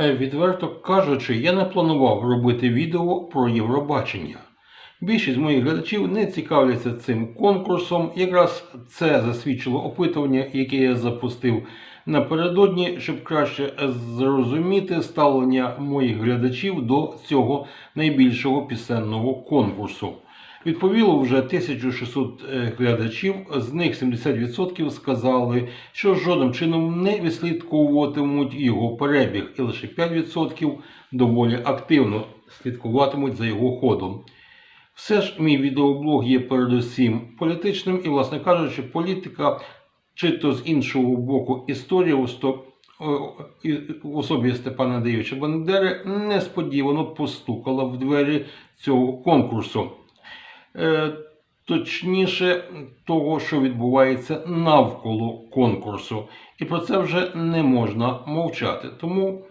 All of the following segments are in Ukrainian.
Е, Відверто кажучи, я не планував робити відео про Євробачення. Більшість моїх глядачів не цікавляться цим конкурсом. Якраз це засвідчило опитування, яке я запустив напередодні, щоб краще зрозуміти ставлення моїх глядачів до цього найбільшого пісенного конкурсу. Відповіло вже 1600 е, глядачів, з них 70% сказали, що жодним чином не відслідковуватимуть його перебіг, і лише 5% доволі активно слідкуватимуть за його ходом. Все ж мій відеоблог є передусім політичним і, власне кажучи, політика, чи то з іншого боку історія у особі Степана Андрійовича Бандери несподівано постукала в двері цього конкурсу. Е, Точніше, того, що відбувається навколо конкурсу. І про це вже не можна мовчати. Тому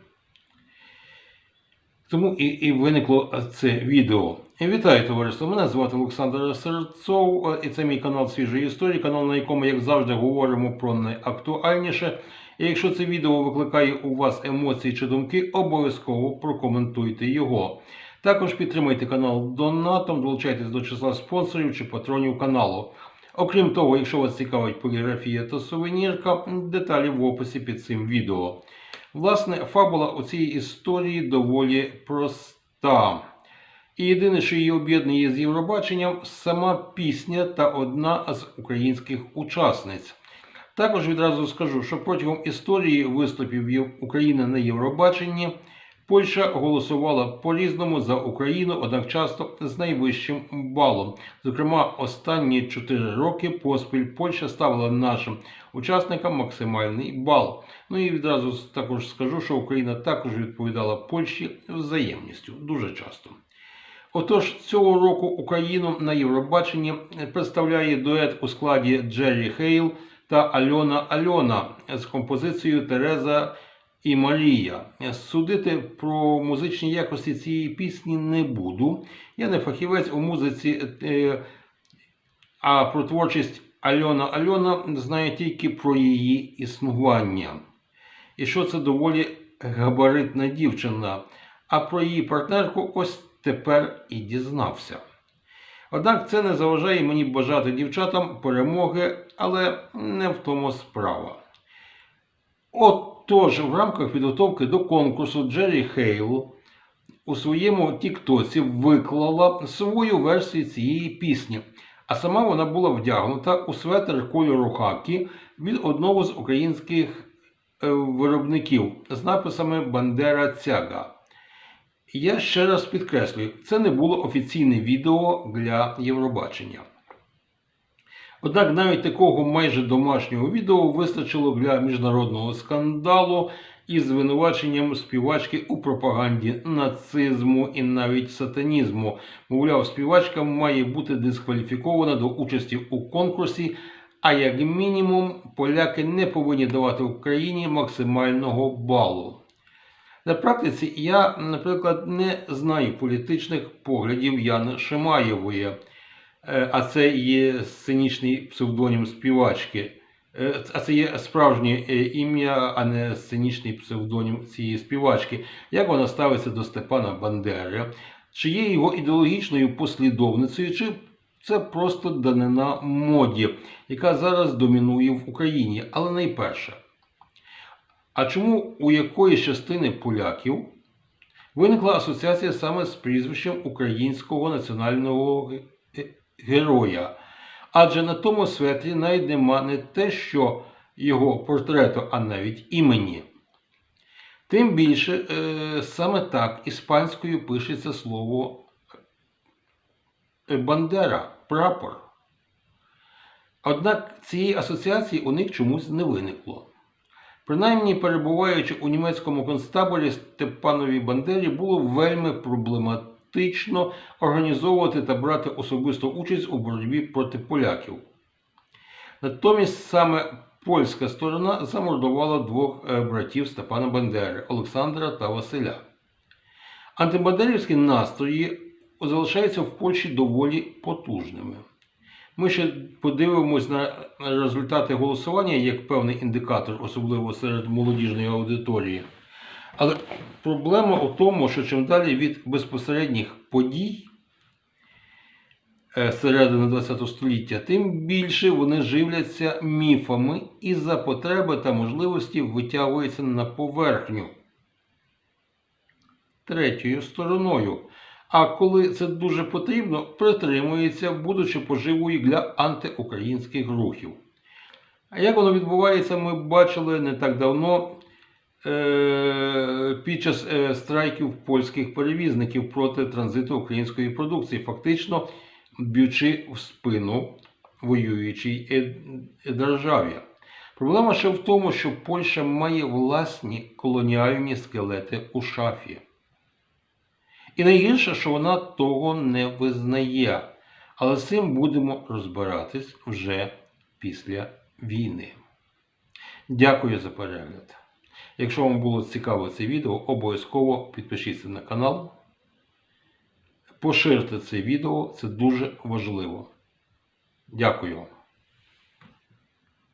тому і, і виникло це відео. Вітаю, товариство! Мене звати Олександр Серцов, е, і це мій канал Свіжої історії, канал, на якому, як завжди, говоримо про найактуальніше. І якщо це відео викликає у вас емоції чи думки, обов'язково прокоментуйте його. Також підтримайте канал донатом, долучайтесь до числа спонсорів чи патронів каналу. Окрім того, якщо вас цікавить поліграфія та сувенірка, деталі в описі під цим відео. Власне, фабула у цій історії доволі проста. І єдине, що її об'єднує з Євробаченням, сама пісня та одна з українських учасниць. Також відразу скажу, що протягом історії виступів України на Євробаченні Польща голосувала по-різному за Україну, однак часто з найвищим балом. Зокрема, останні 4 роки поспіль Польща ставила нашим учасникам максимальний бал. Ну і відразу також скажу, що Україна також відповідала Польщі взаємністю дуже часто. Отож, цього року Україну на Євробаченні представляє дует у складі Джері Хейл та Альона Альона з композицією Тереза і Марія. Судити про музичні якості цієї пісні не буду. Я не фахівець у музиці, е, а про творчість Альона Альона знаю тільки про її існування. І що це доволі габаритна дівчина. А про її партнерку ось тепер і дізнався. Однак це не заважає мені бажати дівчатам перемоги, але не в тому справа. Отож, в рамках підготовки до конкурсу Джері Хейл у своєму Тіктоці виклала свою версію цієї пісні, а сама вона була вдягнута у светр кольору хакі від одного з українських е, виробників з написами Бандера Цяга. Я ще раз підкреслюю, це не було офіційне відео для Євробачення. Однак навіть такого майже домашнього відео вистачило для міжнародного скандалу із звинуваченням співачки у пропаганді нацизму і навіть сатанізму. Мовляв, співачка має бути дискваліфікована до участі у конкурсі, а як мінімум поляки не повинні давати Україні максимального балу. На практиці я, наприклад, не знаю політичних поглядів Яни Шимаєвої, а це є сценічний псевдонім співачки. Е, А це є справжнє е, ім'я, а не сценічний псевдонім цієї співачки. Як вона ставиться до Степана Бандери? Чи є його ідеологічною послідовницею, чи це просто данина моді, яка зараз домінує в Україні? Але найперше. А чому у якоїсь частини поляків виникла асоціація саме з прізвищем українського національного героя? Адже на тому светрі навіть нема не те, що його портрету, а навіть імені. Тим більше, е, саме так іспанською пишеться слово е, Бандера, прапор. Однак цієї асоціації у них чомусь не виникло. Принаймні, перебуваючи у німецькому концтаборі Степанові Бандері, було вельми проблематично організовувати та брати особисту участь у боротьбі проти поляків. Натомість саме польська сторона замордувала двох е, братів Степана Бандери Олександра та Василя. Антибандерівські настрої залишаються в Польщі доволі потужними. Ми ще подивимось на результати голосування як певний індикатор, особливо серед молодіжної аудиторії. Але проблема у тому, що чим далі від безпосередніх подій е, середини ХХ століття, тим більше вони живляться міфами і за потреби та можливості витягуються на поверхню третьою стороною. А коли це дуже потрібно, притримується, будучи поживою для антиукраїнських рухів. А як воно відбувається, ми бачили не так давно під час е, страйків польських перевізників проти транзиту української продукції, фактично б'ючи в спину воюючій е- е- державі. Проблема ще в тому, що Польща має власні колоніальні скелети у шафі. І найгірше, що вона того не визнає. Але з цим будемо розбиратись вже після війни. Дякую за перегляд. Якщо вам було цікаво це відео, обов'язково підпишіться на канал. Поширте це відео, це дуже важливо. Дякую.